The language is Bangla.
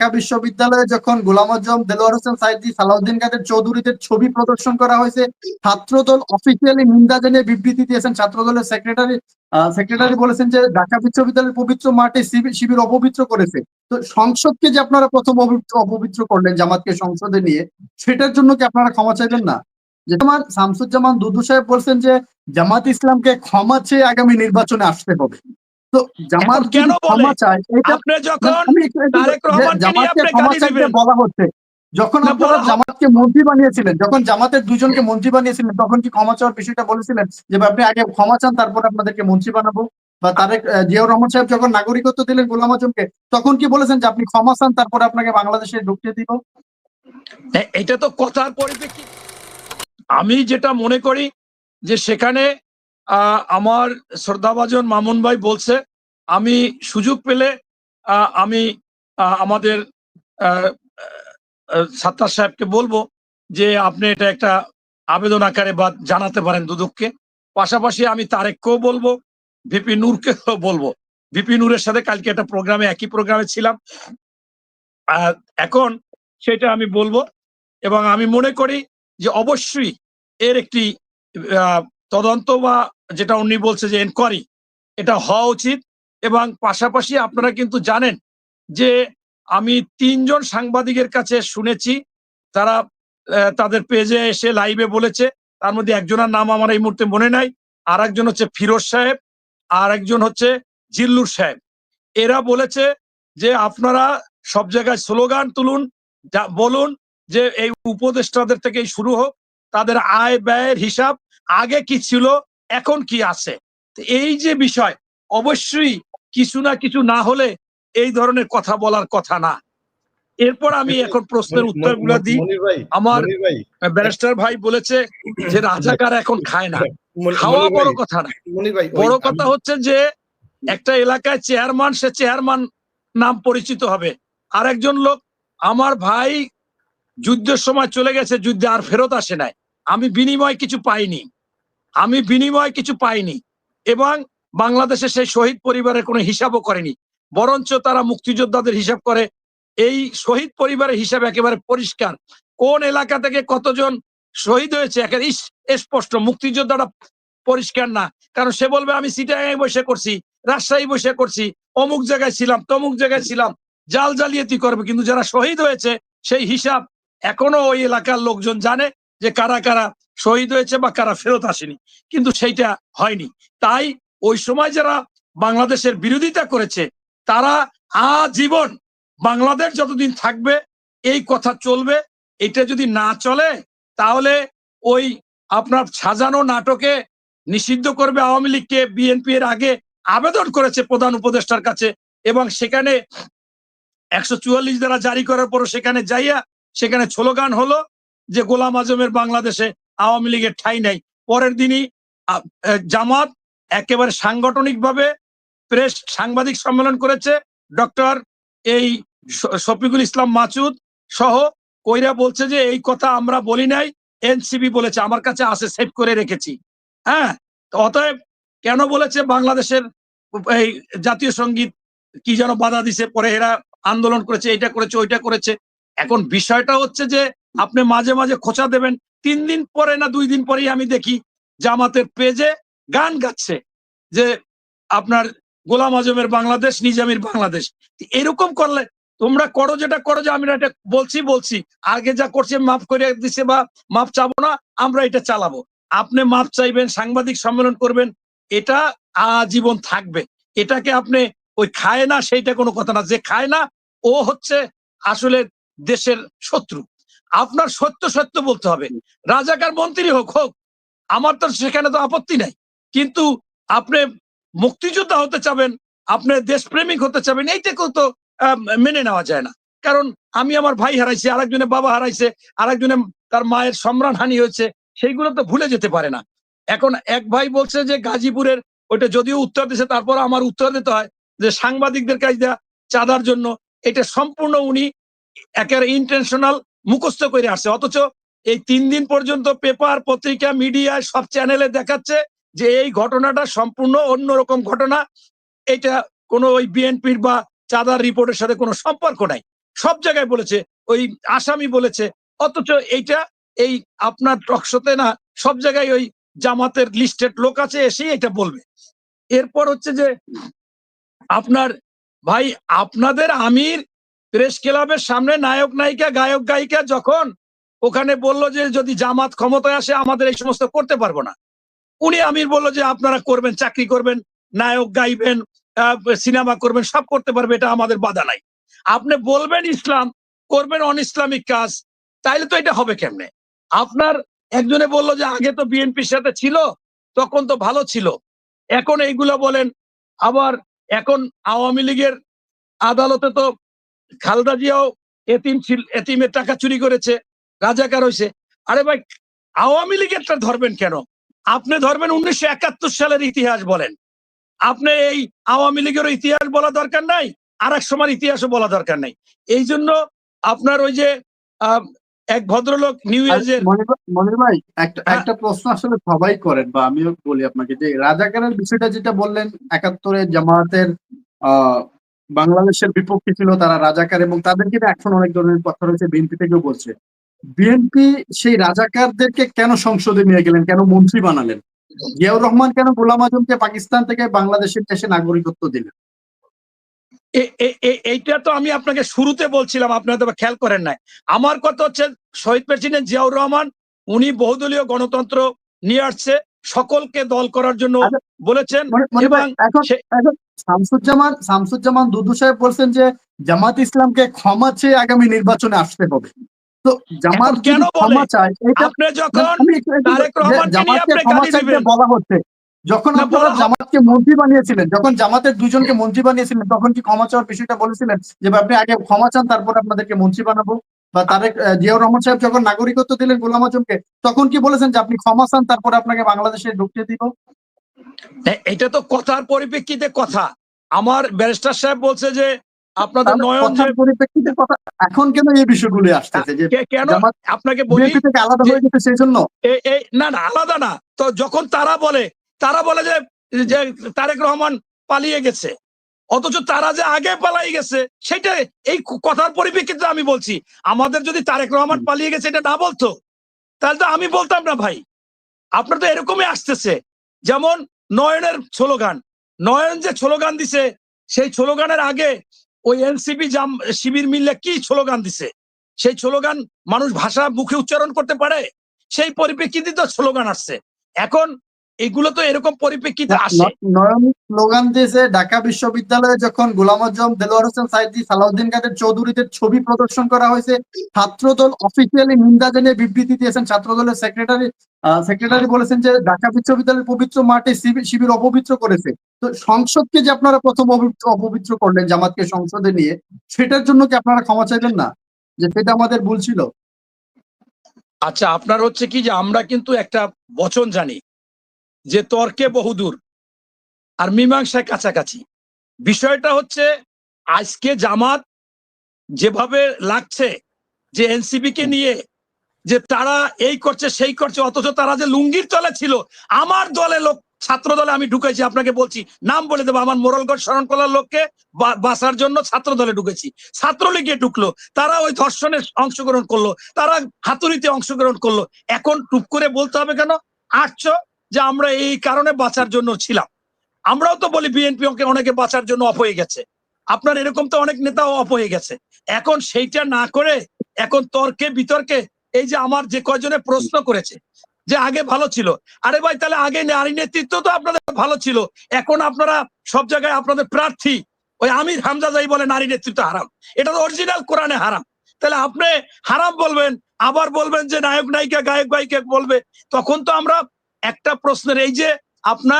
ঢাকা বিশ্ববিদ্যালয়ে যখন গোলাম আজম, দেলোয়ার হোসেন সাইদি, সালাউদ্দিন কাদের চৌধুরীদের ছবি প্রদর্শন করা হয়েছে, ছাত্রদল অফিসিয়ালি নিন্দা জানিয়ে বিবৃতি দিয়েছেন। ছাত্রদলের সেক্রেটারি সেক্রেটারি বলেছেন যে ঢাকা বিশ্ববিদ্যালয়ের পবিত্র মাঠে শিবির অপবিত্র করেছে। তো সংসদকে যে আপনারা প্রথম অপবিত্র করলেন, জামাতকে সংসদে নিয়ে, সেটার জন্য কি আপনারা ক্ষমা চাইলেন না? যেমন শামসুজ্জামান দুদু সাহেব বলছেন যে জামাত ইসলামকে ক্ষমা চেয়ে আগামী নির্বাচনে আসতে হবে। জামাত কেন ক্ষমা চায়? আপনি যখন আমি একটু- একটু- তারেক রহমানকে নিয়ে আপনি গালি দিবেন। বলা হচ্ছে। যখন আপনারা জামাতকে মন্ত্রী বানিয়েছিলেন যখন জামাতের দুজনকে মন্ত্রী বানিয়েছিলেন তখন কি ক্ষমা চাওয়ার বিষয়টা বলেছিলেন? যে আপনি আগে ক্ষমা চান তারপর আপনাদেরকে মন্ত্রী বানাবো? বা তারেক জিয়াউর রহমান সাহেব যখন নাগরিকত্ব দিলেন গোলাম আজমকে তখন কি বলেছেন যে আপনি ক্ষমা চান তারপরে আপনাকে বাংলাদেশে ঢুকতে দিব? এটা তো কথার পরিপ্রেক্ষিত আমি যেটা মনে করি যে সেখানে আমার শ্রদ্ধাভাজন মামুন ভাই বলছে, আমি সুযোগ পেলে আমি আমাদের সাত্তার সাহেবকে বলব যে আপনি এটা একটা আবেদন আকারে বা জানাতে পারেন দুদককে। পাশাপাশি আমি তারেককেও বলব, ভিপি নূরকেও বলব। ভিপি নূরের সাথে কালকে একটা প্রোগ্রামে, একই প্রোগ্রামে ছিলাম। এখন সেটা আমি বলব এবং আমি মনে করি যে অবশ্যই এর একটি তদন্ত বা যেটা উনি বলছে যে এনকোয়ারি এটা হওয়া উচিত এবং পাশাপাশি আপনারা কিন্তু জানেন যে আমি তিনজন সাংবাদিকের কাছে শুনেছি, তারা তাদের পেজে এসে লাইভে বলেছে, তার মধ্যে একজনের নাম আমার এই মুহূর্তে মনে নাই আর একজন হচ্ছে ফিরোজ সাহেব আর একজন হচ্ছে জিল্লুর সাহেব। এরা বলেছে যে আপনারা সব জায়গায় স্লোগান তুলুন বলুন যে এই উপদেষ্টাদের থেকেই শুরু হোক, তাদের আয় ব্যয়ের হিসাব আগে কি ছিল এখন কি আছে? এই যে বিষয় অবশ্যই কিছু না কিছু না হলে এই ধরনের কথা বলার কথা না। এরপর আমি এখন প্রশ্নের উত্তরগুলো দিই। আমার ব্যারিস্টার ভাই বলেছে যে রাজাকার এখন খায় না। খাওয়া বড় কথা না। বড় কথা হচ্ছে যে একটা এলাকায় চেয়ারম্যান সে চেয়ারম্যান নাম পরিচিত হবে। আর একজন লোক আমার ভাই যুদ্ধের সময় চলে গেছে যুদ্ধে আর ফেরত আসে নাই। আমি বিনিময় কিছু পাইনি। আমি বিনিময় কিছু পাইনি এবং বাংলাদেশে সেই শহীদ পরিবারের কোনো হিসাবও করেনি। বরঞ্চ তারা মুক্তিযোদ্ধাদের হিসাব করে। এই শহীদ পরিবারের হিসাব একেবারে পরিষ্কার। কোন এলাকা থেকে কতজন শহীদ হয়েছে একেবারে স্পষ্ট। মুক্তিযোদ্ধাটা পরিষ্কার না। কারণ সে বলবে, আমি সিটাগাঁয়ে বসে করছি, রাজশাহী বসে করছি, অমুক জায়গায় ছিলাম, তমুক জায়গায় ছিলাম, জাল জালিয়াতি করবে। কিন্তু যারা শহীদ হয়েছে, সেই হিসাব এখনও ওই এলাকার লোকজন জানে যে কারা কারা শহীদ হয়েছে বা কারা ফেরত আসেনি। কিন্তু সেইটা হয়নি। তাই ওই সময় যারা বাংলাদেশের বিরোধিতা করেছে, তারা আজীবন বাংলাদেশ যতদিন থাকবে, এই কথা চলবে। এটা যদি না চলে, তাহলে ওই আপনার সাজানো নাটকে নিষিদ্ধ করবে আওয়ামী লীগকে, বিএনপি এর আগে আবেদন করেছে প্রধান উপদেষ্টার কাছে এবং সেখানে একশো চুয়াল্লিশ দ্বারা জারি করার পরও সেখানে যাইয়া সেখানে স্লোগান হলো যে, গোলাম আজমের বাংলাদেশে আওয়ামী লীগের ঠাই নাই। পরের দিনই জামাত একেবারে সাংগঠনিকভাবে প্রেস সাংবাদিক সম্মেলন করেছে ডক্টর এই শফিকুল ইসলাম মাসুদ সহ কইরা বলছে যে, এই কথা আমরা বলি নাই এনসিবি বলেছে, আমার কাছে আসে সেভ করে রেখেছি। হ্যাঁ? অতএব কেন বলেছে বাংলাদেশের এই জাতীয় সংগীত কি যেন বাধা দিছে, পরে এরা আন্দোলন করেছে, এটা করেছে, ওইটা করেছে? এখন বিষয়টা হচ্ছে যে, আপনি মাঝে মাঝে খোঁচা দেবেন তিন দিন পরে না দুই দিন পরেই আমি দেখি জামাতের পেজে গান গাচ্ছে যে আপনার গোলাম আজমের বাংলাদেশ, নিজামির বাংলাদেশ। এরকম করলে তোমরা করো যেটা করো, যে আমি এটা বলছি বলছি। আগে যা করছে মাফ করে দিছে বা মাফ চাবো না, আমরা এটা চালাবো। আপনি মাপ চাইবেন, সাংবাদিক সম্মেলন করবেন, এটা আজীবন থাকবে। এটাকে আপনি ওই খায় না, সেইটা কোনো কথা না। যে খায় না, ও হচ্ছে আসলে দেশের শত্রু। আপনার সত্য সত্য বলতে হবে। রাজাকার মন্ত্রী হোক হোক, আমার তো সেখানে তো আপত্তি নাই। কিন্তু আপনি মুক্তিযোদ্ধা হতে চাবেন, আপনি দেশপ্রেমিক হতে চাবেন এইটাকেও তো মেনে নেওয়া যায় না। কারণ আমি আমার ভাই হারাইছি আরেকজনে বাবা হারাইছে, আরেকজনে তার মায়ের সম্রাট হানি হয়েছে, সেইগুলো তো ভুলে যেতে পারে না। এখন এক ভাই বলছে যে গাজীপুরের, ওইটা যদিও উত্তর দিছে, তারপর আমার উত্তর দিতে হয় যে সাংবাদিকদের কাছে দেয়া চাঁদার জন্য। এটা সম্পূর্ণ উনি একেবারে ইন্টেনশনাল মুখস্থ করে আসছে অথচ এই তিন দিন পর্যন্ত পেপার, পত্রিকা মিডিয়ায় সব চ্যানেলে দেখাচ্ছে যে এই ঘটনাটা সম্পূর্ণ অন্যরকম ঘটনা। এটা কোনো ওই বিএনপির বা চাঁদার রিপোর্টের সাথে কোনো সম্পর্ক নাই। সব জায়গায় বলেছে, ওই আসামি বলেছে। অথচ এইটা এই আপনার টকশোতে না সব জায়গায় ওই জামাতের লিস্টেড লোক আছে, এসেই এটা বলবে। এরপর হচ্ছে যে আপনার, ভাই, আপনাদের আমির প্রেস ক্লাবের সামনে নায়ক, নায়িকা, গায়ক, গায়িকা যখন ওখানে বলল যে যদি জামাত ক্ষমতায় আসে, আমাদের এই সমস্ত করতে পারব না। উনি আমির বলল যে আপনারা করবেন, চাকরি করবেন, নায়ক গাইবেন সিনেমা করবেন, সব করতে পারবে, এটা আমাদের বাধা নাই। আপনি বলবেন ইসলাম, করবেন অন ইসলামিক কাজ, তাইলে তো এটা হবে কেমনে? আপনার একজনে বলল যে আগে তো বিএনপির সাথে ছিল, তখন তো ভালো ছিল। এখন এইগুলো বলেন, আবার এখন আওয়ামী লীগের আদালতে তো খালদা জিয়াও এতিম ছিল এতিমের টাকা চুরি করেছে রাজাকার হয়েছে আরে ভাই আওয়ামী লীগেরটা ধরবেন কেন? আপনি ধরবেন উনিশশো একাত্তর সালের ইতিহাস বলেন। আপনি এই আওয়ামী লীগের ইতিহাস বলা দরকার নাই আর এক সময় ইতিহাসও বলা দরকার নাই। এই জন্য আপনার ওই যে আহ, এক ভদ্রলোক নিউ মনির ভাই- একটা হ্যাঁ। একটা প্রশ্ন আসলে সবাই করেন বা আমিও বলি আপনাকে যে রাজাকারের বিষয়টা যেটা বললেন একাত্তরের জামায়াতের আহ বাংলাদেশের বিপক্ষে ছিল তারা রাজাকার এবং তাদেরকে এখন অনেক ধরনের কথা রয়েছে বিএনপি থেকেও বলছে। বিএনপি সেই রাজাকারদেরকে কেন সংসদে নিয়ে গেলেন কেন মন্ত্রী বানালেন? জিয়াউর রহমান কেন গোলাম আজমকে পাকিস্তান থেকে বাংলাদেশের দেশে নাগরিকত্ব দিলেন? এইটা তো আমি আপনাকে শুরুতে বলছিলাম আপনি হয়তো খেয়াল করেন নাই। আমার কথা হচ্ছে শহীদ প্রেসিডেন্ট জিয়াউর রহমান উনি বহুদলীয় গণতন্ত্র নিয়ে আসছে সকলকে দল করার জন্য আচ্ছা, বলেছেন মনি- এবং এখন শামসুজ্জামান শামসুজ্জামান দুদু সাহেব বলছেন যে জামাত ইসলামকে ক্ষমা চেয়ে আগামী নির্বাচনে আসতে হবে। তো জামাত কেন ক্ষমা চায় এটা জামাতকে ক্ষমা চাইতে বলা হচ্ছে যখন আপনারা জামাতকে মন্ত্রী বানিয়েছিলেন যখন জামাতের দুজনকে মন্ত্রী বানিয়েছিলেন তখন কি ক্ষমা চাওয়ার বিষয়টা বলেছিলেন? যে আপনি আগে ক্ষমা চান তারপর আপনাদেরকে মন্ত্রী বানাবো। বা তারেক জিয়াউর রহমান সাহেব যখন নাগরিকত্ব দিলেন গোলাম আজমকে তখন কি বলেছেন যে আপনি ক্ষমা চান তারপরে আপনাকে বাংলাদেশে ঢুকতে দিব? এটা তো কথার পরিপ্রেক্ষিতে কথা। আমার ব্যারিস্টার সাহেব বলছে যে আপনাদের নয়ন যে পরিপ্রেক্ষিতে কথা এখন কেন এই বিষয়গুলি আসতেছে? যে কেন? আপনাকে বলি আলাদা হয়ে গেছে সেই জন্য এই না না আলাদা না। তো যখন তারা বলে তারা বলে যে যে তারেক রহমান পালিয়ে গেছে অথচ তারা যে আগে পালাই গেছে সেটা এই কথার পরিপ্রেক্ষিতে আমি বলছি। আমাদের যদি তারেক রহমান পালিয়ে গেছে এটা না বলতো? তাহলে তো আমি বলতাম না ভাই। আপনার তো এরকমই আসতেছে। যেমন নয়নের স্লোগান। নয়ন যে স্লোগান দিছে, সেই স্লোগানের আগে ওই এনসিপি জাম, শিবির মিললে কি স্লোগান দিছে? সেই স্লোগান মানুষ ভাষা মুখে উচ্চারণ করতে পারে? সেই পরিপ্রেক্ষিতে তো স্লোগান আসছে। এখন এগুলো তো এরকম পরিপ্রেক্ষিতে আসে। নয়ন স্লোগান দিয়েছে ঢাকা বিশ্ববিদ্যালয়ে যখন গোলাম আজম দেলোয়ার হোসেন সাইদি সালাউদ্দিন কাদের চৌধুরীদের ছবি প্রদর্শন করা হয়েছে ছাত্রদল অফিসিয়ালি নিন্দা জানিয়ে বিবৃতি দিয়েছেন। ছাত্রদলের সেক্রেটারি সেক্রেটারি বলেছেন যে ঢাকা বিশ্ববিদ্যালয়ের পবিত্র মাঠে শিবির অপবিত্র করেছে। তো সংসদকে যে আপনারা প্রথম অপবিত্র অপবিত্র করলেন জামাতকে সংসদে নিয়ে সেটার জন্য কি আপনারা ক্ষমা চাইলেন না? যে সেটা আমাদের ভুল ছিল। আচ্ছা আপনার হচ্ছে কি যে আমরা কিন্তু একটা বচন জানি যে তর্কে বহুদূর আর মীমাংসায় কাছাকাছি। বিষয়টা হচ্ছে আজকে জামাত যেভাবে লাগছে যে এনসিপি কে নিয়ে যে তারা এই করছে সেই করছে অথচ তারা যে লুঙ্গির তলে ছিল আমার দলে লোক ছাত্র দলে আমি ঢুকেছি আপনাকে বলছি নাম বলে দেবো আমার মোরলগড় শরণ করার লোককে বা- বাঁচার জন্য ছাত্র দলে ঢুকেছি। ছাত্রলীগে ঢুকলো তারা ওই ধর্ষণে অংশগ্রহণ করল তারা হাতুড়িতে অংশগ্রহণ করল এখন টুপ করে বলতে হবে কেন? আটশো যে আমরা এই কারণে বাঁচার জন্য ছিলাম। আমরাও তো বলি বিএনপি অনেকে বাঁচার জন্য অপ হয়ে গেছে। আপনার এরকম তো অনেক নেতাও অপ হয়ে গেছে। এখন সেইটা না করে, এখন তর্কে, বিতর্কে এই যে আমার যে কয়জনে প্রশ্ন করেছে যে আগে ভালো ছিল, আরে ভাই তাহলে আগে নারী নেতৃত্ব তো আপনাদের ভালো ছিল, এখন আপনারা সব জায়গায় আপনাদের প্রার্থী, ওই আমির হামজা যাই বলে নারী নেতৃত্ব হারাম। এটা তো অরিজিনাল কোরআনে হারাম। তাহলে আপনি হারাম বলবেন, আবার বলবেন যে নায়ক, নায়িকা, গায়ক, গায়িকা বলবে, তখন তো আমরা একটা প্রশ্নের এই যে আপনার